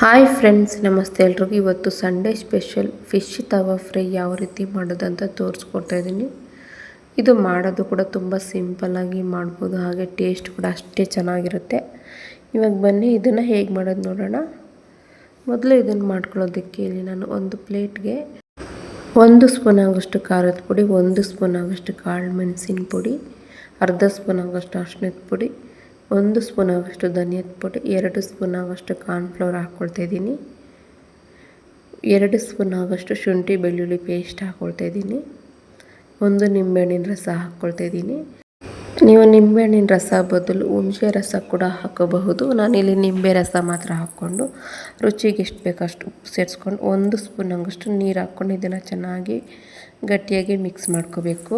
Hi friends, ನಮಸ್ತೆ ಎಲ್ರಿಗೂ. ಇವತ್ತು Sunday special fish tawa fry ಯಾವ ರೀತಿ ಮಾಡೋದಂತ ತೋರಿಸ್ಕೊಡ್ತಾ ಇದ್ದೀನಿ. ಇದು ಮಾಡೋದು ಕೂಡ ತುಂಬ ಸಿಂಪಲ್ಲಾಗಿ ಮಾಡ್ಬೋದು, ಹಾಗೆ ಟೇಸ್ಟ್ ಕೂಡ ಅಷ್ಟೇ ಚೆನ್ನಾಗಿರುತ್ತೆ. ಇವಾಗ ಬನ್ನಿ, ಇದನ್ನು ಹೇಗೆ ಮಾಡೋದು ನೋಡೋಣ. ಮೊದಲು ಇದನ್ನು ಮಾಡ್ಕೊಳ್ಳೋದಕ್ಕೆ ಇಲ್ಲಿ ನಾನು ಒಂದು ಪ್ಲೇಟ್ಗೆ ಒಂದು ಸ್ಪೂನ್ ಆಗೋಷ್ಟು ಖಾರದ ಪುಡಿ, ಒಂದು ಸ್ಪೂನ್ ಆಗೋಷ್ಟು ಕಾಳು ಮೆಣಸಿನ ಪುಡಿ, ಅರ್ಧ ಸ್ಪೂನ್ ಆಗೋಷ್ಟು ಅರ್ಶಿನದ ಪುಡಿ ಒಂದು ಸ್ಪೂನ್ ಆಗೋಷ್ಟು ಧನಿಯದ ಪುಡಿ, ಎರಡು ಸ್ಪೂನ್ ಆಗೋಷ್ಟು ಕಾರ್ನ್ಫ್ಲವರ್ ಹಾಕ್ಕೊಳ್ತಾ ಇದ್ದೀನಿ. ಎರಡು ಸ್ಪೂನ್ ಆಗೋಷ್ಟು ಶುಂಠಿ ಬೆಳ್ಳುಳ್ಳಿ ಪೇಸ್ಟ್ ಹಾಕ್ಕೊಳ್ತಾ ಇದ್ದೀನಿ. ಒಂದು ನಿಂಬೆಹಣ್ಣಿನ ರಸ ಹಾಕ್ಕೊಳ್ತಾ ಇದ್ದೀನಿ. ನೀವು ನಿಂಬೆಹಣ್ಣಿನ ರಸ ಬದಲು ಹುಣಸೆ ರಸ ಕೂಡ ಹಾಕೋಬಹುದು. ನಾನಿಲ್ಲಿ ನಿಂಬೆ ರಸ ಮಾತ್ರ ಹಾಕ್ಕೊಂಡು ರುಚಿಗೆ ಎಷ್ಟು ಬೇಕಷ್ಟು ಉಪ್ಪು ಸೇರಿಸ್ಕೊಂಡು ಒಂದು ಸ್ಪೂನ್ ಆಗೋಷ್ಟು ನೀರು ಹಾಕ್ಕೊಂಡು ಇದನ್ನು ಚೆನ್ನಾಗಿ ಗಟ್ಟಿಯಾಗಿ ಮಿಕ್ಸ್ ಮಾಡ್ಕೋಬೇಕು.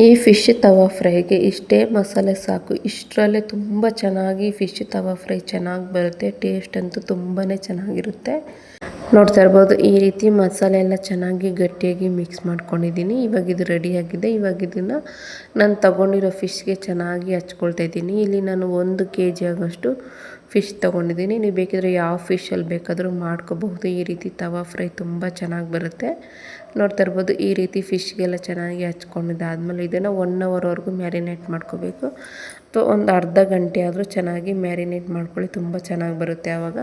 ಈ ಫಿಶ್ ತವಾ ಫ್ರೈಗೆ ಇಷ್ಟೇ ಮಸಾಲೆ ಸಾಕು. ಇಷ್ಟರಲ್ಲೇ ತುಂಬ ಚೆನ್ನಾಗಿ ಫಿಶ್ ತವಾ ಫ್ರೈ ಚೆನ್ನಾಗಿ ಬರುತ್ತೆ. ಟೇಸ್ಟ್ ಅಂತೂ ತುಂಬಾ ಚೆನ್ನಾಗಿರುತ್ತೆ. ನೋಡ್ತಾ ಇರ್ಬೋದು, ಈ ರೀತಿ ಮಸಾಲೆ ಎಲ್ಲ ಚೆನ್ನಾಗಿ ಗಟ್ಟಿಯಾಗಿ ಮಿಕ್ಸ್ ಮಾಡ್ಕೊಂಡಿದ್ದೀನಿ. ಇವಾಗ ಇದು ರೆಡಿಯಾಗಿದೆ ಇವಾಗ ಇದನ್ನು ನಾನು ತಗೊಂಡಿರೋ ಫಿಶ್ಗೆ ಚೆನ್ನಾಗಿ ಹಚ್ಕೊಳ್ತಾ ಇದ್ದೀನಿ. ಇಲ್ಲಿ ನಾನು ಒಂದು ಕೆ ಜಿ ಆಗೋಷ್ಟು ಫಿಶ್ ತೊಗೊಂಡಿದ್ದೀನಿ. ನೀವು ಬೇಕಿದ್ರೆ ಯಾವ ಫಿಶಲ್ಲಿ ಬೇಕಾದರೂ ಮಾಡ್ಕೋಬಹುದು. ಈ ರೀತಿ ತವಾ ಫ್ರೈ ತುಂಬ ಚೆನ್ನಾಗಿ ಬರುತ್ತೆ. ನೋಡ್ತಾ ಇರ್ಬೋದು, ಈ ರೀತಿ ಫಿಶ್ಗೆಲ್ಲ ಚೆನ್ನಾಗಿ ಹಚ್ಕೊಂಡಿದ್ದಾದಮೇಲೆ ಇದನ್ನು ಒನ್ ಅವರ್ವರೆಗೂ ಮ್ಯಾರಿನೇಟ್ ಮಾಡ್ಕೋಬೇಕು. ಅಥವಾ ಒಂದು ಅರ್ಧ ಗಂಟೆ ಆದರೂ ಚೆನ್ನಾಗಿ ಮ್ಯಾರಿನೇಟ್ ಮಾಡ್ಕೊಳ್ಳಿ, ತುಂಬ ಚೆನ್ನಾಗಿ ಬರುತ್ತೆ ಆವಾಗ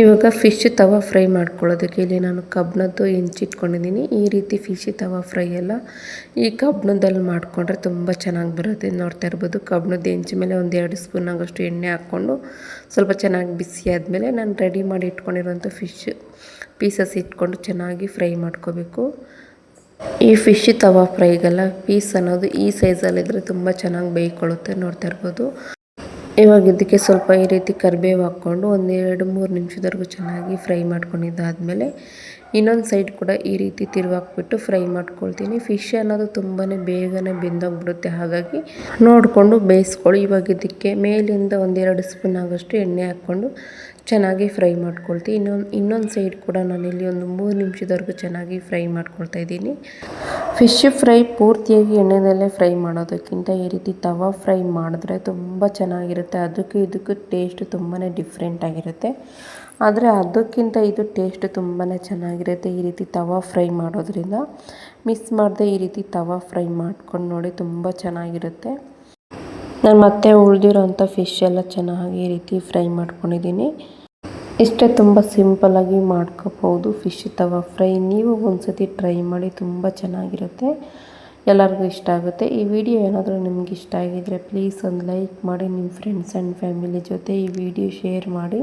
ಇವಾಗ ಫಿಶ್ ತವಾ ಫ್ರೈ ಮಾಡ್ಕೊಳ್ಳೋದಕ್ಕೆ ಇಲ್ಲಿ ನಾನು ಕಬ್ಬನದ್ದು ಹೆಂಚಿಟ್ಕೊಂಡಿದ್ದೀನಿ ಈ ರೀತಿ ಫಿಶ್ ತವಾ ಫ್ರೈ ಎಲ್ಲ ಈ ಕಬ್ಬನದಲ್ಲಿ ಮಾಡಿಕೊಂಡ್ರೆ ತುಂಬ ಚೆನ್ನಾಗಿ ಬರುತ್ತೆ. ನೋಡ್ತಾ ಇರ್ಬೋದು ಕಬ್ಣದ ಹೆಂಚಿ ಮೇಲೆ ಒಂದು ಎರಡು ಸ್ಪೂನ್ ಆಗೋಷ್ಟು ಎಣ್ಣೆ ಹಾಕ್ಕೊಂಡು ಸ್ವಲ್ಪ ಚೆನ್ನಾಗಿ ಬಿಸಿ ಆದಮೇಲೆ ನಾನು ರೆಡಿ ಮಾಡಿ ಇಟ್ಕೊಂಡಿರುವಂಥ ಫಿಶ್ ಪೀಸಸ್ ಇಟ್ಕೊಂಡು ಚೆನ್ನಾಗಿ ಫ್ರೈ ಮಾಡ್ಕೋಬೇಕು. ಈ ಫಿಶ್ ತವಾ ಫ್ರೈಗೆಲ್ಲ ಪೀಸ್ ಅನ್ನೋದು ಈ ಸೈಜಲ್ಲಿದ್ದರೆ ತುಂಬ ಚೆನ್ನಾಗಿ ಬೇಯ್ಕೊಳ್ಳುತ್ತೆ. ನೋಡ್ತಾ ಇರ್ಬೋದು. ಇವಾಗ ಇದಕ್ಕೆ ಸ್ವಲ್ಪ ಈ ರೀತಿ ಕರಿಬೇವು ಹಾಕ್ಕೊಂಡು ಒಂದು ಎರಡು ಮೂರು ನಿಮಿಷದವರೆಗೂ ಚೆನ್ನಾಗಿ ಫ್ರೈ ಮಾಡ್ಕೊಂಡಿದ್ದಾದಮೇಲೆ ಇನ್ನೊಂದು ಸೈಡ್ ಕೂಡ ಈ ರೀತಿ ತಿರುವಾಕ್ಬಿಟ್ಟು ಫ್ರೈ ಮಾಡ್ಕೊಳ್ತೀನಿ. ಫಿಶ್ ಅನ್ನೋದು ತುಂಬಾ ಬೇಗನೆ ಬೆಂದೋಗ್ಬಿಡುತ್ತೆ. ಹಾಗಾಗಿ ನೋಡಿಕೊಂಡು ಬೇಯಿಸ್ಕೊಳ್ಳಿ. ಇವಾಗ ಇದಕ್ಕೆ ಮೇಲಿಂದ ಒಂದೆರಡು ಸ್ಪೂನ್ ಆಗೋಷ್ಟು ಎಣ್ಣೆ ಹಾಕ್ಕೊಂಡು ಚೆನ್ನಾಗಿ ಫ್ರೈ ಮಾಡ್ಕೊಳ್ತೀನಿ. ಇನ್ನೊಂದು ಇನ್ನೊಂದು ಸೈಡ್ ಕೂಡ ನಾನಿಲ್ಲಿ ಒಂದು ಮೂರು ನಿಮಿಷದವರೆಗೂ ಚೆನ್ನಾಗಿ ಫ್ರೈ ಮಾಡ್ಕೊಳ್ತಾ ಇದ್ದೀನಿ. ಫಿಶ್ ಫ್ರೈ ಪೂರ್ತಿಯಾಗಿ ಎಣ್ಣೆಯಲ್ಲೇ ಫ್ರೈ ಮಾಡೋದಕ್ಕಿಂತ ಈ ರೀತಿ ತವಾ ಫ್ರೈ ಮಾಡಿದ್ರೆ ತುಂಬ ಚೆನ್ನಾಗಿರುತ್ತೆ. ಅದಕ್ಕೂ ಇದಕ್ಕೂ ಟೇಸ್ಟ್ ತುಂಬಾ ಡಿಫ್ರೆಂಟ್ ಆಗಿರುತ್ತೆ. ಆದರೆ ಅದಕ್ಕಿಂತ ಇದು ಟೇಸ್ಟ್ ತುಂಬಾ ಚೆನ್ನಾಗಿರುತ್ತೆ ಈ ರೀತಿ ತವಾ ಫ್ರೈ ಮಾಡೋದ್ರಿಂದ. ಮಿಸ್ ಮಾಡದೆ ಈ ರೀತಿ ತವಾ ಫ್ರೈ ಮಾಡ್ಕೊಂಡು ನೋಡಿ ತುಂಬ ಚೆನ್ನಾಗಿರುತ್ತೆ. ನಾನು ಮತ್ತೆ ಉಳಿದಿರೋಂಥ ಫಿಶ್ ಎಲ್ಲ ಚೆನ್ನಾಗಿ ಈ ರೀತಿ ಫ್ರೈ ಮಾಡ್ಕೊಂಡಿದ್ದೀನಿ. ಇಷ್ಟೇ ತುಂಬ ಸಿಂಪಲ್ಲಾಗಿ ಮಾಡ್ಕೋಬೋದು ಫಿಶ್ ತವಾ ಫ್ರೈ. ನೀವು ಒಂದು ಸತಿ ಟ್ರೈ ಮಾಡಿ ತುಂಬ ಚೆನ್ನಾಗಿರುತ್ತೆ. ಎಲ್ಲರಿಗೂ ಇಷ್ಟ ಆಗುತ್ತೆ. ಈ ವಿಡಿಯೋ ಏನಾದರೂ ನಿಮ್ಗೆ ಇಷ್ಟ ಆಗಿದ್ದರೆ ಪ್ಲೀಸ್ ಒಂದು ಲೈಕ್ ಮಾಡಿ, ನಿಮ್ಮ ಫ್ರೆಂಡ್ಸ್ ಆ್ಯಂಡ್ ಫ್ಯಾಮಿಲಿ ಜೊತೆ ಈ ವಿಡಿಯೋ ಶೇರ್ ಮಾಡಿ.